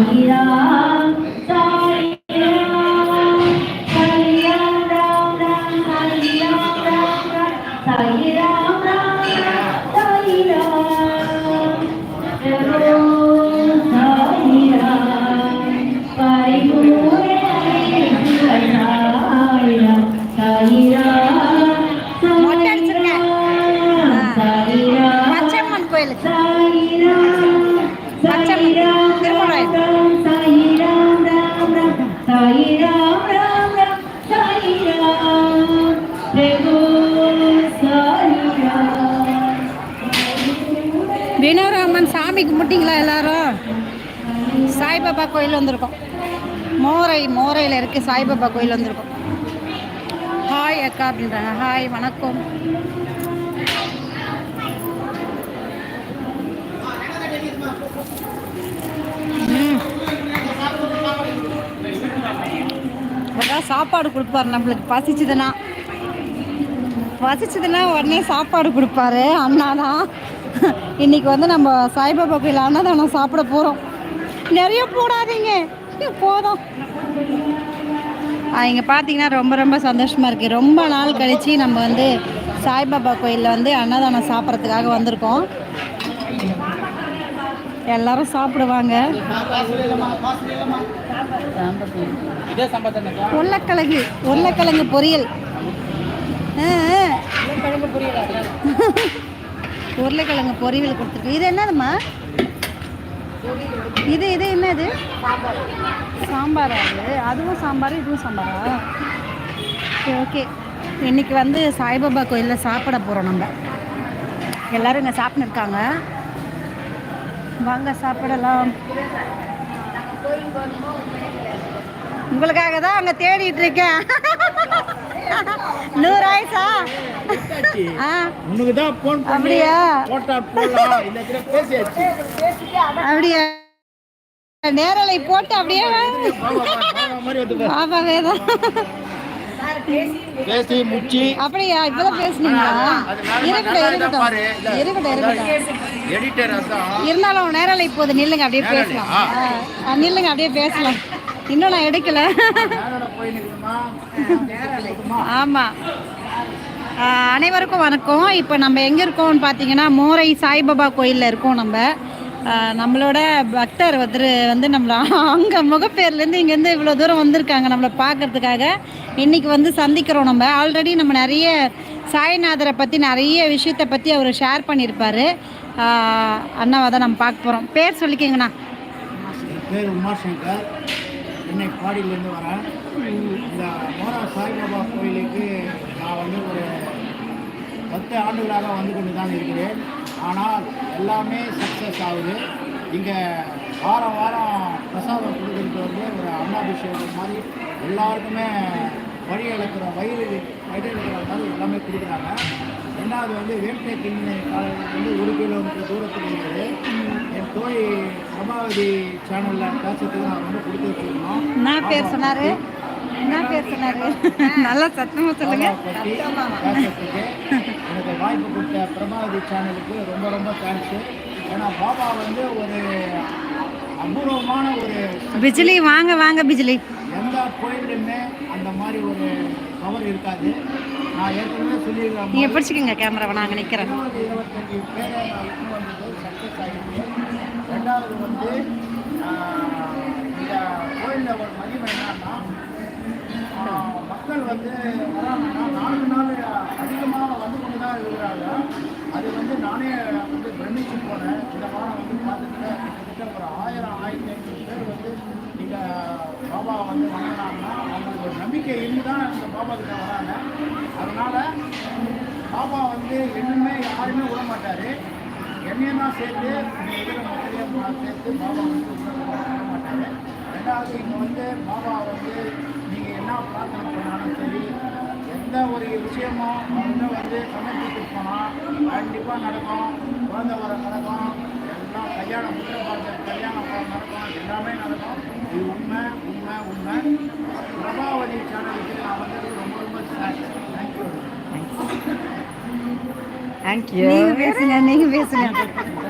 太阳，太阳，太阳，当当，太阳，当当，太阳。வினோராமன் சாமி கும்பிட்டீங்களா எல்லாரும்? சாய்பாபா கோயில் வந்திருக்கோம். மோரை மோரையில் இருக்கு சாய்பாபா கோயில் வந்திருக்கோம். ஹாய் அக்கா அப்படின்றாங்க. ஹாய் வணக்கம். ம். சாப்பாடு கொடுப்பாரு நம்மளுக்கு பசிச்சுதுன்னா. வசிச்சதுன்னா உடனே சாப்பாடு கொடுப்பாரு. அண்ணா தான் இன்றைக்கி வந்து நம்ம சாய்பாபா கோயில் அன்னதானம் சாப்பிட போகிறோம் நிறைய போடாதீங்க. போதும். இங்கே பார்த்தீங்கன்னா ரொம்ப ரொம்ப சந்தோஷமாக இருக்குது ரொம்ப நாள் கழித்து நம்ம வந்து சாய்பாபா கோயிலில் வந்து அன்னதானம் சாப்பிட்றதுக்காக வந்திருக்கோம். எல்லாரும் சாப்பிடுவாங்க. உருளைக்கிழங்கு உருளைக்கிழங்கு பொரியல். ஆ. உருளைக்கிழங்கு பொரியல் கொடுத்துருக்கு. இது என்னதும்மா? இது இது என்னது? சாம்பாரா. அது அதுவும் சாம்பார் இதுவும் சாம்பாரா? Okay okay. இன்னைக்கு வந்து சாய்பாபா கோயிலில் சாப்பிட போகிறோம் நம்ம. எல்லாரும் இங்கே சாப்பிட்டு இருக்காங்க. வாங்க சாப்பிடலாம். உங்களுக்காக தான் அங்கே தேடிட்டு இருக்கேன். நூறு ஆயிடுச்சா ஆ. உனக்கு தான் போன் பண்ணி அப்படியா? போட்டா போடலாம். இல்ல கிட்ட பேசியாச்சு. அப்படியா? நேரலை போட்டு அப்படியே தான் பேசி முச்சி அப்படியா? இப்பதான் பேசுனீங்களா? இருக்கட்டும் இருக்கட்டும். இருக்கட்டும் இருக்கட்டும். எடிட்டர் இருந்தாலும் நேரலை இப்போது நில்லுங்க அப்படியே பேசலாம். நில்லுங்க அப்படியே பேசலாம். இன்னும் நான் எடுக்கல. ஆமாம் அனைவருக்கும் வணக்கம். இப்போ நம்ம எங்கே இருக்கோம்னு பார்த்தீங்கன்னா மோரை சாய்பாபா கோயிலில் இருக்கோம் நம்ம. நம்மளோட பக்தர் ஒருத்தர் வந்து நம்மள அங்கே முகப்பேர்லேருந்து இங்கேருந்து இவ்வளோ தூரம் வந்திருக்காங்க நம்மளை பார்க்கறதுக்காக இன்றைக்கி வந்து சந்திக்கிறோம் நம்ம. ஆல்ரெடி நம்ம நிறைய சாய்நாதரை பற்றி நிறைய விஷயத்தை பற்றி அவர் ஷேர் பண்ணியிருப்பார். அண்ணாவை தான் நம்ம பார்க்க போகிறோம் பேர் சொல்லிக்கங்கண்ணா. பேர் உமாசங்கர் சென்னை பாடியிலேருந்து வரேன். இந்த மோரா சாய்பாபா கோயிலுக்கு நான் வந்து ஒரு பத்து ஆண்டுகளாக வந்து கொண்டு தான் இருக்கிறேன். ஆனால் எல்லாமே சக்ஸஸ் ஆகுது. இங்கே வாரம் வாரம் பிரசாதம் கொடுக்குறது வந்து ஒரு அன்னாபிஷேகம் மாதிரி எல்லாருக்குமே வழி இழக்கிற வயிறு வயிறு இழக்கிற மாதிரி எல்லாமே கொடுக்குறாங்க. ரெண்டாவது வந்து வேட்டை கிண்ணி காலேஜ் வந்து ஒரு கிலோமீட்டர் தூரத்தில் இருக்குது. என் தோழி பிரபாவதி சேனலில் பேசுறதுக்கு நான் ரொம்ப கொடுத்து வச்சுருக்கோம் என்ன பேர் சொன்னார்? என்ன பேர் சொன்னார்? நல்லா பற்றி பேசுறதுக்கு எனக்கு வாய்ப்பு கொடுத்த பிரபாவதி சேனலுக்கு ரொம்ப ரொம்ப தேங்க்ஸு ஏன்னா பாபா வந்து ஒரு அபூர்வமான ஒரு பிஜிலி வாங்க வாங்க பிஜிலி. எந்த கோயிலுமே அந்த மாதிரி ஒரு பவர் இருக்காது. நான் ஏற்கனவே சொல்லியிருக்கேன் நீங்கள் பிடிச்சிக்கோங்க கேமராவை நாங்கள் நிற்கிறேன் இருபது இருபத்தஞ்சி பேரை சக்ஸஸ் ஆகிருக்கு ரெண்டாவது வந்து வந்து வராங்கன்னா நாலு நாள் அதிகமாக வந்து கொண்டு தான் இருக்கிறாங்க. அது வந்து நானே வந்து பிரமிச்சு போனேன். இந்த வாரம் வந்து பார்த்துக்கிட்ட கிட்டத்தட்ட ஒரு ஆயிரம் ஆயிரத்தி ஐநூறு பேர் வந்து இங்கே பாபா வந்து வாங்கினாங்கன்னா அவங்களுக்கு ஒரு நம்பிக்கை இருந்து தான் இந்த பாபா கிட்ட வராங்க. அதனால் பாபா வந்து என்னுமே யாருமே விட மாட்டார். என்னையும் தான் சேர்த்து இந்த மக்களையும் சேர்த்து பாபா வந்து விட மாட்டார். ரெண்டாவது இங்கே வந்து பாபா வந்து என்ன பிரார்த்தனை பண்ணாலும் சரி எந்த ஒரு விஷயமும் அவங்க வந்து சமர்ப்பித்து போனால் கண்டிப்பாக நடக்கும். குழந்தை வர நடக்கும். எல்லாம் கல்யாணம் முத்திர பார்த்த கல்யாணம் நடக்கும். எல்லாமே நடக்கும். இது உண்மை உண்மை உண்மை. பிரபாவதி சேனலுக்கு நான் வந்தது ரொம்ப ரொம்ப தேங்க்யூ தேங்க்யூ நீங்கள் பேசுங்க நீங்கள் பேசுங்க.